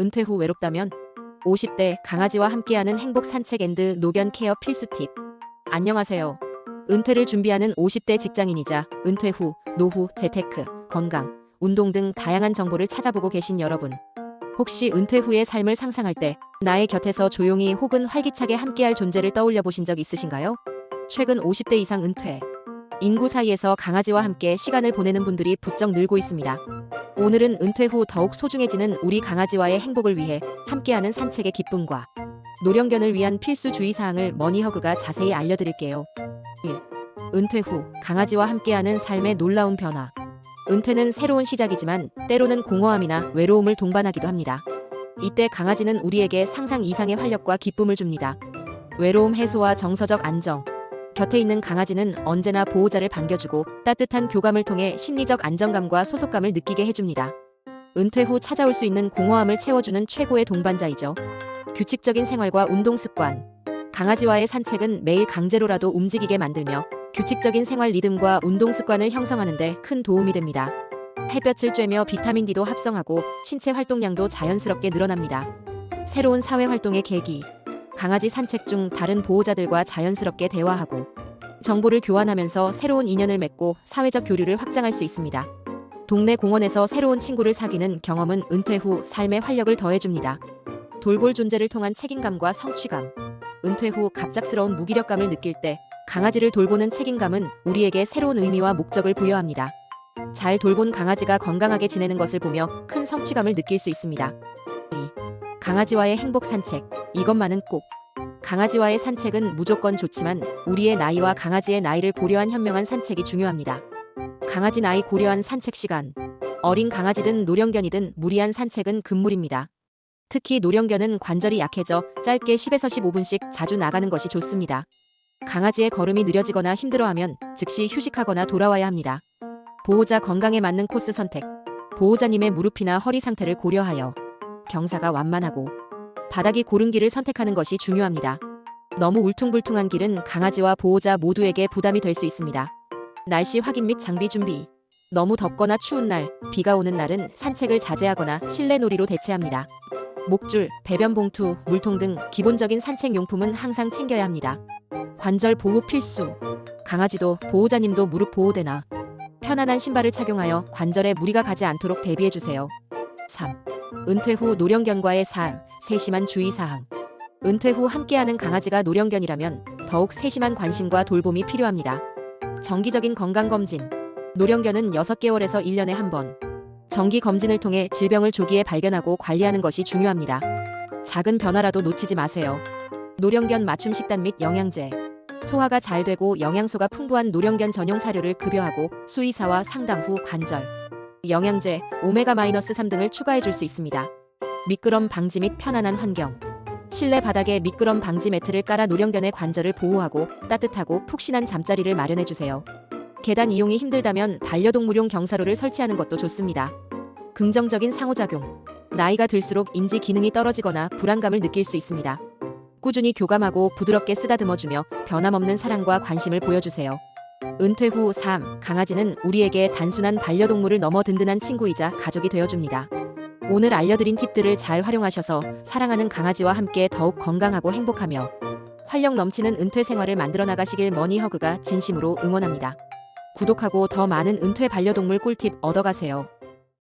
은퇴 후 외롭다면 50대 강아지와 함께하는 행복 산책 앤드 노견 케어 필수 팁. 안녕하세요. 은퇴를 준비하는 50대 직장인이자 은퇴 후 노후, 재테크, 건강, 운동 등 다양한 정보를 찾아보고 계신 여러분. 혹시 은퇴 후의 삶을 상상할 때 나의 곁에서 조용히 혹은 활기차게 함께할 존재를 떠올려 보신 적 있으신가요? 최근 50대 이상 은퇴. 인구 사이에서 강아지와 함께 시간을 보내는 분들이 부쩍 늘고 있습니다. 오늘은 은퇴 후 더욱 소중해지는 우리 강아지와의 행복을 위해 함께하는 산책의 기쁨과 노령견을 위한 필수 주의사항을 머니허그가 자세히 알려드릴게요. 1. 은퇴 후 강아지와 함께하는 삶의 놀라운 변화. 은퇴는 새로운 시작이지만 때로는 공허함이나 외로움을 동반하기도 합니다. 이때 강아지는 우리에게 상상 이상의 활력과 기쁨을 줍니다. 외로움 해소와 정서적 안정. 곁에 있는 강아지는 언제나 보호자를 반겨주고 따뜻한 교감을 통해 심리적 안정감과 소속감을 느끼게 해줍니다. 은퇴 후 찾아올 수 있는 공허함을 채워주는 최고의 동반자이죠. 규칙적인 생활과 운동 습관. 강아지와의 산책은 매일 강제로라도 움직이게 만들며 규칙적인 생활 리듬과 운동 습관을 형성하는데 큰 도움이 됩니다. 햇볕을 쬐며 비타민 D도 합성하고 신체 활동량도 자연스럽게 늘어납니다. 새로운 사회 활동의 계기. 강아지 산책 중 다른 보호자들과 자연스럽게 대화하고 정보를 교환하면서 새로운 인연을 맺고 사회적 교류를 확장할 수 있습니다. 동네 공원에서 새로운 친구를 사귀는 경험은 은퇴 후 삶에 활력을 더해줍니다. 돌볼 존재를 통한 책임감과 성취감. 은퇴 후 갑작스러운 무기력감을 느낄 때 강아지를 돌보는 책임감은 우리에게 새로운 의미와 목적을 부여합니다. 잘 돌본 강아지가 건강하게 지내는 것을 보며 큰 성취감을 느낄 수 있습니다. 2. 강아지와의 행복 산책. 이것만은 꼭. 강아지와의 산책은 무조건 좋지만 우리의 나이와 강아지의 나이를 고려한 현명한 산책이 중요합니다. 강아지 나이 고려한 산책 시간. 어린 강아지든 노령견이든 무리한 산책은 금물입니다. 특히 노령견은 관절이 약해져 짧게 10에서 15분씩 자주 나가는 것이 좋습니다. 강아지의 걸음이 느려지거나 힘들어하면 즉시 휴식하거나 돌아와야 합니다. 보호자 건강에 맞는 코스 선택. 보호자님의 무릎이나 허리 상태를 고려하여 경사가 완만하고 바닥이 고른 길을 선택하는 것이 중요합니다. 너무 울퉁불퉁한 길은 강아지와 보호자 모두에게 부담이 될 수 있습니다. 날씨 확인 및 장비 준비. 너무 덥거나 추운 날, 비가 오는 날은 산책을 자제하거나 실내 놀이로 대체합니다. 목줄, 배변 봉투, 물통 등 기본적인 산책 용품은 항상 챙겨야 합니다. 관절 보호 필수. 강아지도 보호자님도 무릎 보호대나 편안한 신발을 착용하여 관절에 무리가 가지 않도록 대비해 주세요. 3. 은퇴 후 노령견과의 삶, 세심한 주의사항. 은퇴 후 함께하는 강아지가 노령견이라면 더욱 세심한 관심과 돌봄이 필요합니다. 정기적인 건강검진. 노령견은 6개월에서 1년에 한 번. 정기 검진을 통해 질병을 조기에 발견하고 관리하는 것이 중요합니다. 작은 변화라도 놓치지 마세요. 노령견 맞춤 식단 및 영양제. 소화가 잘 되고 영양소가 풍부한 노령견 전용 사료를 급여하고 수의사와 상담 후 관절, 영양제, 오메가-3 등을 추가해 줄 수 있습니다. 미끄럼 방지 및 편안한 환경. 실내 바닥에 미끄럼 방지 매트를 깔아 노령견의 관절을 보호하고 따뜻하고 푹신한 잠자리를 마련해 주세요. 계단 이용이 힘들다면 반려동물용 경사로를 설치하는 것도 좋습니다. 긍정적인 상호작용. 나이가 들수록 인지 기능이 떨어지거나 불안감을 느낄 수 있습니다. 꾸준히 교감하고 부드럽게 쓰다듬어주며 변함없는 사랑과 관심을 보여주세요. 은퇴 후 삶, 강아지는 우리에게 단순한 반려동물을 넘어 든든한 친구이자 가족이 되어줍니다. 오늘 알려드린 팁들을 잘 활용하셔서 사랑하는 강아지와 함께 더욱 건강하고 행복하며 활력 넘치는 은퇴 생활을 만들어 나가시길 머니허그가 진심으로 응원합니다. 구독하고 더 많은 은퇴 반려동물 꿀팁 얻어가세요.